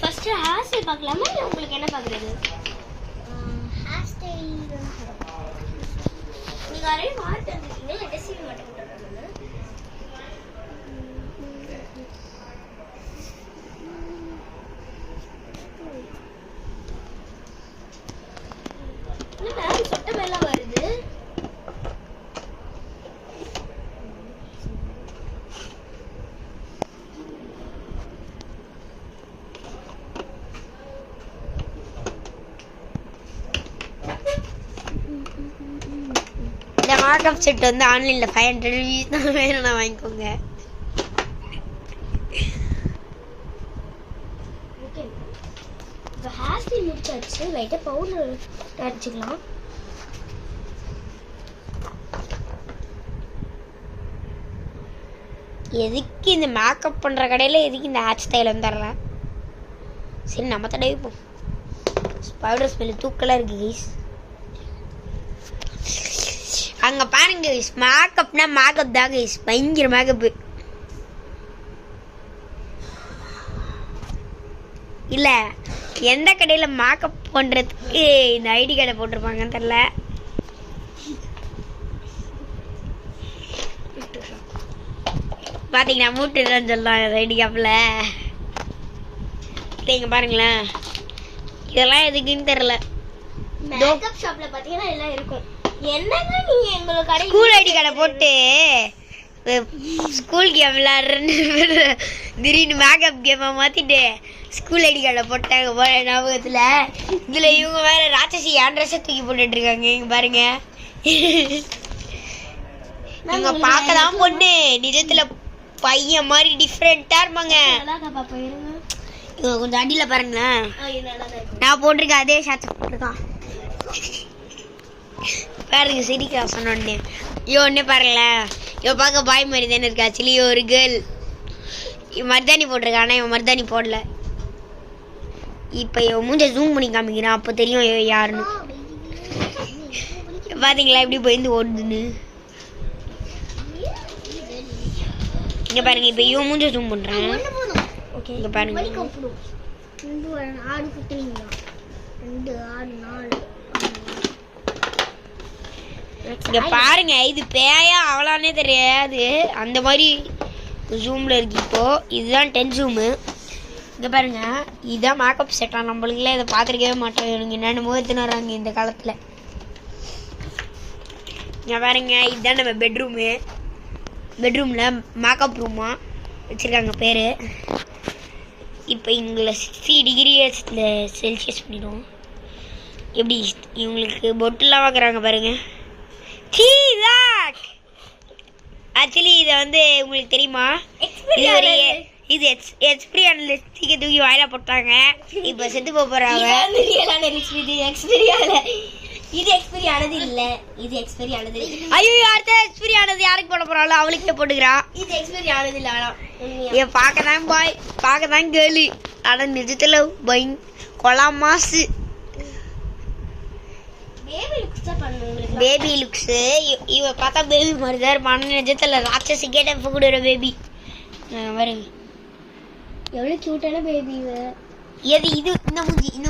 First hair style பார்க்கலாமா? இல்லை உங்களுக்கு என்ன பார்க்குறது? ஹேர் ஸ்டைல் நீங்கள் ஆல்ரெடி வாட்டர் இருக்கீங்க என்கிட்ட சீவி மட்டும் மேக்கப் செட் வந்து ஆன்லைனில் ஃபைவ் ஹண்ட்ரட் ருபீஸ் தான் வேணும்னா வாங்கிக்கோங்க. ஓகே இப்போ ஹேர் ஸ்டைல் முடிச்சாச்சு லைட்டாக பவுடர் அடிச்சுக்கலாம். எதுக்கு இந்த மேக்கப் பண்ணுற கடையில் எதுக்கு இந்த ஹேர் ஸ்டைல் வந்துடுறேன் சரி நம்ம தடவிப்போம் பவுடர் ஸ்மெல்லு தூக்கலாக இருக்கு கைஸ் அங்கே பாருங்க கைஸ் மேக்கப்னா மேக்கப் தான் கைஸ் பயங்கர மேக்கப்பு இல்லை எந்த கடையில் மேக்கப் பண்ணுறதுக்கு இந்த ஐடி கார்டை போட்டிருப்பாங்கன்னு தெரில பார்த்தீங்கன்னா மூட்டு தான் சொல்லலாம் ஐடி காப்பில் இங்கே பாருங்களேன். இதெல்லாம் எதுக்குன்னு தெரில மேக்கப் ஷாப்ல பாத்தீங்கன்னா எல்லாம் இருக்கும். என்னங்க நீங்க கடை ஸ்கூல் ஐடி கார்டை போட்டு ஸ்கூல் கேம் விளாட்றேன்னு திடீர்னு மேக்கப் கேமை மாற்றிட்டு ஸ்கூல் ஐடி கார்டை போட்டாங்க போல ஞாபகத்தில். இதில் இவங்க வேற ராட்சசி ஆண்ட்ரஸை தூக்கி போட்டுட்டு இருக்காங்க. இங்க பாருங்க. இவங்க பார்க்க தான் பொண்ணு. நிஜத்தில் பையன் மாதிரி டிஃப்ரெண்ட்டாக இருப்பாங்க. இவங்க கொஞ்சம் அடியில் பாருங்களேன். நான் போட்டிருக்க அதே ஷார்ட்ஸ் போட்டிருக்கான். பாருங்க சிரிக்கிறா சொன்னோடனே. ஐயோ ஒன்னே பாருங்களேன் இவன் பார்க்க பாய் மாதிரி தானே இருக்கா ஆக்சுவலி ஒரு கேர்ள் மருதாணி போட்டிருக்கா ஆனால் இவன் மருதாணி போடல. இப்போ இவன் மூஞ்ச ஜூம் பண்ணி காமிக்கிறான் அப்போ தெரியும் இவன் யாருன்னு. பாத்தீங்களா எப்படி பயந்து ஓடுதுன்னு? இங்க பாருங்க இப்போ இவன் மூஞ்ச ஜூம் ஓகே இங்க பாருங்க. ரெண்டு குத்துவீங்களா ரெண்டு ஆறு நாலு. இங்க பாருங்க இது பேயா அவளானே தெரியாது. அந்த மாதிரி ஜூம்ல இருக்கு இப்போ. இதுதான் டென் ஜூமு இங்க பாருங்க இதுதான் மேக்கப் செட்டா நம்மளுக்குலாம் இதை பார்த்துருக்கவே மாட்டோம். இவனுங்க என்னென்னமோ எடுத்துன்னு வராங்க இந்த காலத்துல. இங்க பாருங்க இதுதான் நம்ம பெட்ரூமு பெட்ரூம்ல மேக்கப் ரூமா வச்சிருக்காங்க பேரு. இப்போ இவங்களை சிக்ஸ்டி டிகிரி செல்சியஸ் பண்ணிடுவோம். எப்படி இவங்களுக்கு பொட்டுலாம் வைக்கிறாங்க பாருங்க ஆக்சுவலி இதை வந்து உங்களுக்கு தெரியுமா? இது ஒரு இது எக்ஸ் எக்ஸ்பிரி ஆனது தூக்கி வாயில போட்டாங்க. இப்போ செத்து போறாங்க. இது எக்ஸ்பீரி ஆன ஆனது இல்ல. இது எக்ஸ்பீரி ஆனது. ஐயோ அடுத்த எக்ஸ்பிரி ஆனது யாருக்கு போட போறாளோ? அவளுக்கே போட்டுக்கிறான் இது எக்ஸ்பீரி ஆனது இல்ல ஆனா. என் பார்க்க தான் பாய் பார்க்க தான் கேர்ளு ஆனால் நிஜத்தில் பைங் கொலா மாசு. பேபி லுக்ஸ் இவ பார்த்தா பேபி மாதிரி தான் இருப்பான் நிஜத்தில் ராட்சசி கேட்ட இப்போ கொடுக்குற பேபி பாருங்க. எவ்வளவு கியூட்டான பேபி எது இது இந்த மூஞ்சி இந்த